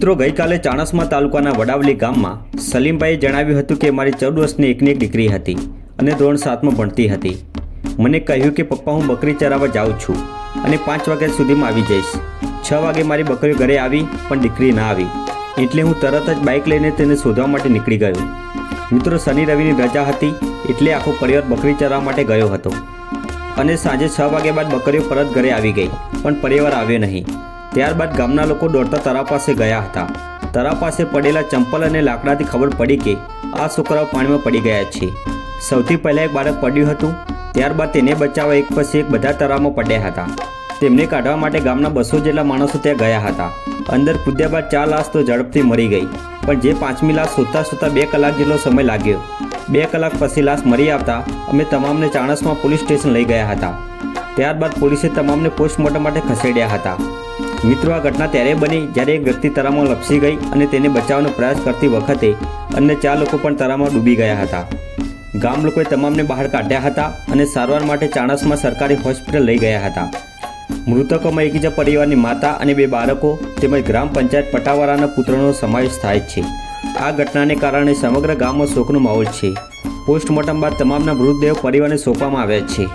મિત્રો, ગઈકાલે ચાણસ્મા તાલુકાના વડાવલી ગામમાં સલીમભાઈએ જણાવ્યું હતું કે, મારી ચૌદ વર્ષની એકની એક દીકરી હતી અને ધોરણ સાતમાં ભણતી હતી. મને કહ્યું કે, પપ્પા, હું બકરી ચરાવવા જાઉં છું અને પાંચ વાગ્યા સુધીમાં આવી જઈશ. છ વાગે મારી બકરીઓ ઘરે આવી, પણ દીકરી ના આવી. એટલે હું તરત જ બાઇક લઈને તેને શોધવા માટે નીકળી ગયો. મિત્રો, શનિ રવિની રજા હતી, એટલે આખો પરિવાર બકરી ચરાવવા માટે ગયો હતો. અને સાંજે છ વાગ્યા બાદ બકરીઓ પરત ઘરે આવી ગઈ, પણ પરિવાર આવ્યો નહીં. ત્યારબાદ ગામના લોકો દોડતા તળાવ પાસે ગયા હતા. તળાવ પાસે પડેલા ચંપલ અને લાકડાથી ખબર પડી કે આ છોકરાઓ પાણીમાં પડી ગયા છે. સૌથી પહેલાં એક બાળક પડ્યું હતું, ત્યારબાદ તેને બચાવવા એક પછી એક બધા તળાવમાં પડ્યા હતા. તેમને કાઢવા માટે ગામના બસો જેટલા માણસો ત્યાં ગયા હતા. અંદર કૂદ્યા બાદ ચાર લાશ તો ઝડપથી મરી ગઈ. પણ જે પાંચમી લાશ શોધતા શોધતા બે કલાક જેટલો સમય લાગ્યો. બે કલાક પછી લાશ મરી આવતા અમે તમામને ચાણસમાં પોલીસ સ્ટેશન લઈ ગયા હતા. ત્યારબાદ પોલીસે તમામને પોસ્ટમોર્ટમ માટે ખસેડ્યા હતા. મિત્રો, આ ઘટના ત્યારે બની જ્યારે એક વ્યક્તિ તરામાં લપસી ગઈ અને તેને બચાવવાનો પ્રયાસ કરતી વખતે અન્ય ચાર લોકો પણ તરામાં ડૂબી ગયા હતા. ગામ લોકોએ તમામને બહાર કાઢ્યા હતા અને સારવાર માટે ચાણસમાં સરકારી હોસ્પિટલ લઈ ગયા હતા. મૃતકોમાં એકીજા પરિવારની માતા અને બે બાળકો તેમજ ગ્રામ પંચાયત પટાવાળાના પુત્રનો સમાવેશ થાય છે. આ ઘટનાને કારણે સમગ્ર ગામમાં શોકનો માહોલ છે. પોસ્ટમોર્ટમ બાદ તમામના મૃતદેહો પરિવારને સોંપવામાં આવ્યા છે.